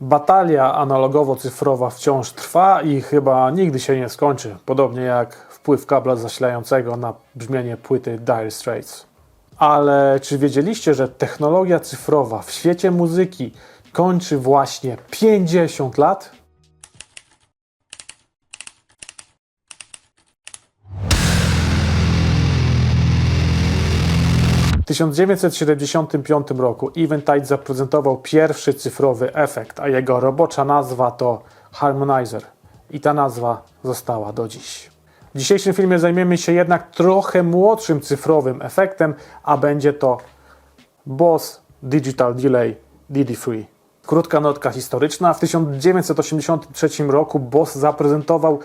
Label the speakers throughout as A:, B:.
A: Batalia analogowo-cyfrowa wciąż trwa i chyba nigdy się nie skończy, podobnie jak wpływ kabla zasilającego na brzmienie płyty Dire Straits. Ale czy wiedzieliście, że technologia cyfrowa w świecie muzyki kończy właśnie 50 lat? W 1975 roku Eventide zaprezentował pierwszy cyfrowy efekt, a jego robocza nazwa to Harmonizer. I ta nazwa została do dziś. W dzisiejszym filmie zajmiemy się jednak trochę młodszym cyfrowym efektem, a będzie to Boss Digital Delay DD3. Krótka notka historyczna. W 1983 roku Boss zaprezentował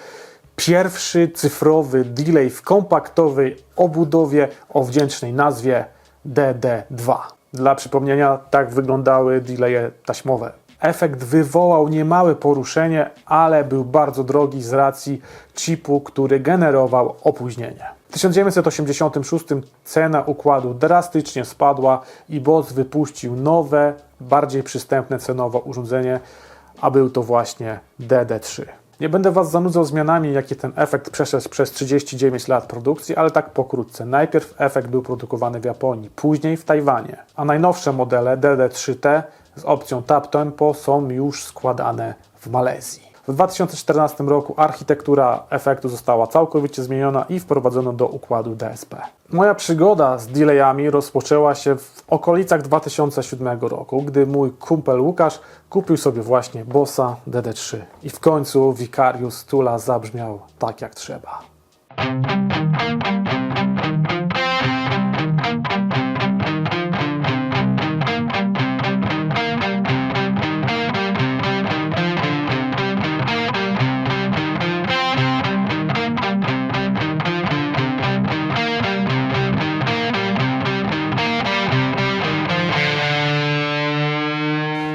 A: pierwszy cyfrowy delay w kompaktowej obudowie o wdzięcznej nazwie DD2. Dla przypomnienia, tak wyglądały delaye taśmowe. Efekt wywołał niemałe poruszenie, ale był bardzo drogi z racji chipu, który generował opóźnienie. W 1986 cena układu drastycznie spadła i Boss wypuścił nowe, bardziej przystępne cenowo urządzenie, a był to właśnie DD3. Nie będę Was zanudzał zmianami, jakie ten efekt przeszedł przez 39 lat produkcji, ale tak pokrótce. Najpierw efekt był produkowany w Japonii, później w Tajwanie, a najnowsze modele DD3T z opcją Tap Tempo są już składane w Malezji. W 2014 roku architektura efektu została całkowicie zmieniona i wprowadzono do układu DSP. Moja przygoda z delayami rozpoczęła się w okolicach 2007 roku, gdy mój kumpel Łukasz kupił sobie właśnie Bossa DD3 i w końcu Vicarius Tula zabrzmiał tak jak trzeba.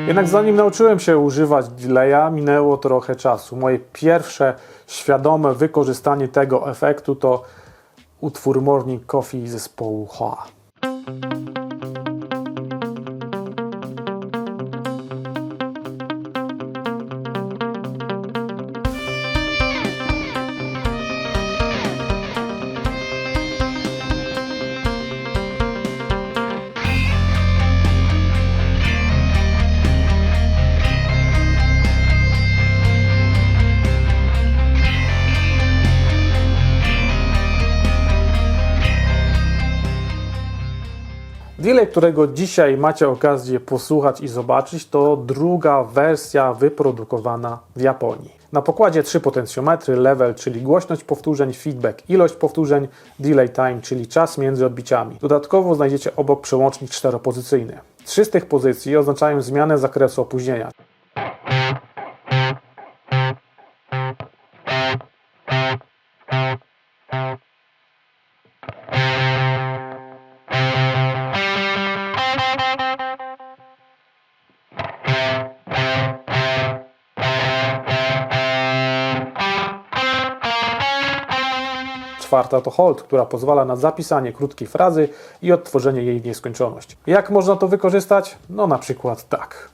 A: Jednak zanim nauczyłem się używać delaya, minęło trochę czasu. Moje pierwsze świadome wykorzystanie tego efektu to utwór Morning Coffee zespołu HA. Delay, którego dzisiaj macie okazję posłuchać i zobaczyć, to druga wersja wyprodukowana w Japonii. Na pokładzie trzy potencjometry, level, czyli głośność powtórzeń, feedback, ilość powtórzeń, delay time, czyli czas między odbiciami. Dodatkowo znajdziecie obok przełącznik czteropozycyjny. Trzy z tych pozycji oznaczają zmianę zakresu opóźnienia. Czwarta to hold, która pozwala na zapisanie krótkiej frazy i odtworzenie jej w nieskończoność. Jak można to wykorzystać? No na przykład tak.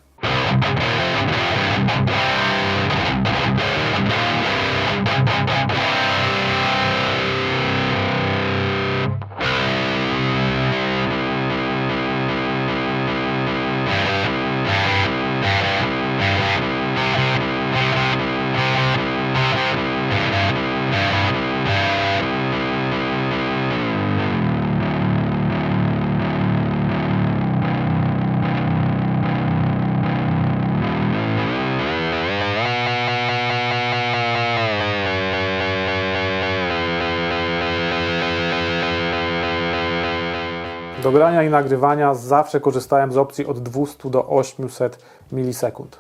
A: Do grania i nagrywania zawsze korzystałem z opcji od 200 do 800 milisekund.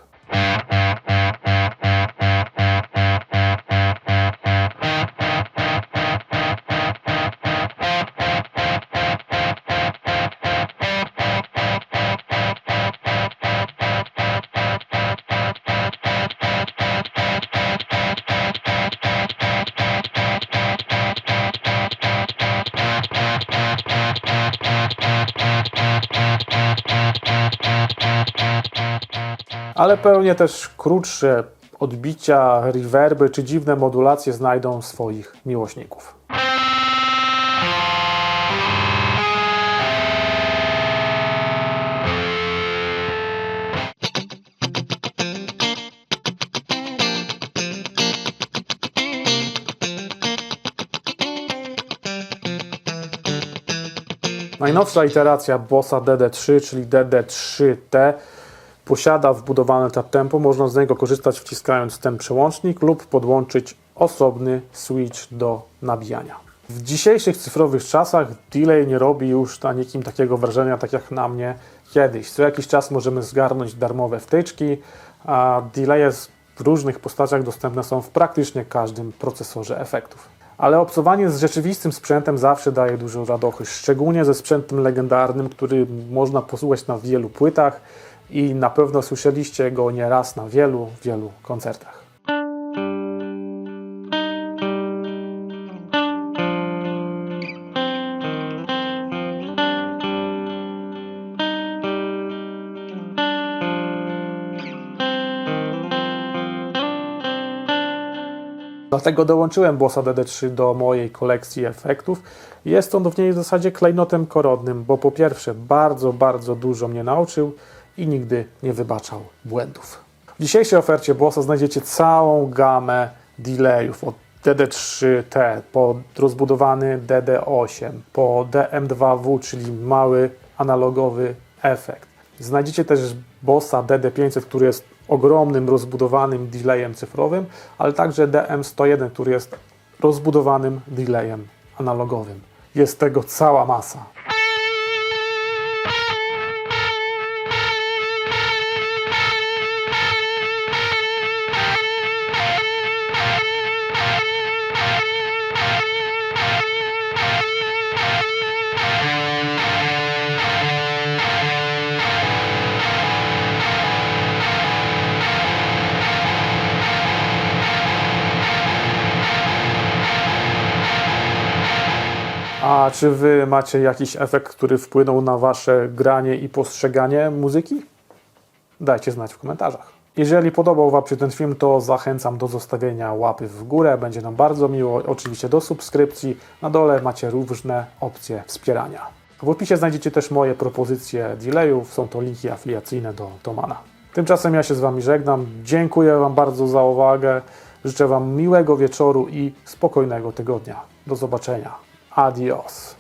A: Ale pewnie też krótsze odbicia, rewerby czy dziwne modulacje znajdą swoich miłośników. Najnowsza iteracja Bossa DD3, czyli DD3T, posiada wbudowane tap tempo. Można z niego korzystać wciskając ten przełącznik lub podłączyć osobny switch do nabijania. W dzisiejszych cyfrowych czasach delay nie robi już na nikim takiego wrażenia, tak jak na mnie kiedyś. Co jakiś czas możemy zgarnąć darmowe wtyczki, a delaye w różnych postaciach dostępne są w praktycznie każdym procesorze efektów. Ale obcowanie z rzeczywistym sprzętem zawsze daje dużo radochy, szczególnie ze sprzętem legendarnym, który można posłuchać na wielu płytach i na pewno słyszeliście go nieraz na wielu, wielu koncertach. Dlatego dołączyłem Bossa DD3 do mojej kolekcji efektów. Jest on w niej w zasadzie klejnotem korodnym, bo po pierwsze bardzo, bardzo dużo mnie nauczył i nigdy nie wybaczał błędów. W dzisiejszej ofercie Bossa znajdziecie całą gamę delayów od DD3T po rozbudowany DD8, po DM2W, czyli mały analogowy efekt. Znajdziecie też Bossa DD500, który jest ogromnym, rozbudowanym delayem cyfrowym, ale także DM101, który jest rozbudowanym delayem analogowym. Jest tego cała masa. A czy wy macie jakiś efekt, który wpłynął na wasze granie i postrzeganie muzyki? Dajcie znać w komentarzach. Jeżeli podobał Wam się ten film, to zachęcam do zostawienia łapy w górę. Będzie nam bardzo miło. Oczywiście do subskrypcji. Na dole macie różne opcje wspierania. W opisie znajdziecie też moje propozycje delayów. Są to linki afiliacyjne do Tomana. Tymczasem ja się z Wami żegnam. Dziękuję Wam bardzo za uwagę. Życzę Wam miłego wieczoru i spokojnego tygodnia. Do zobaczenia. Adiós.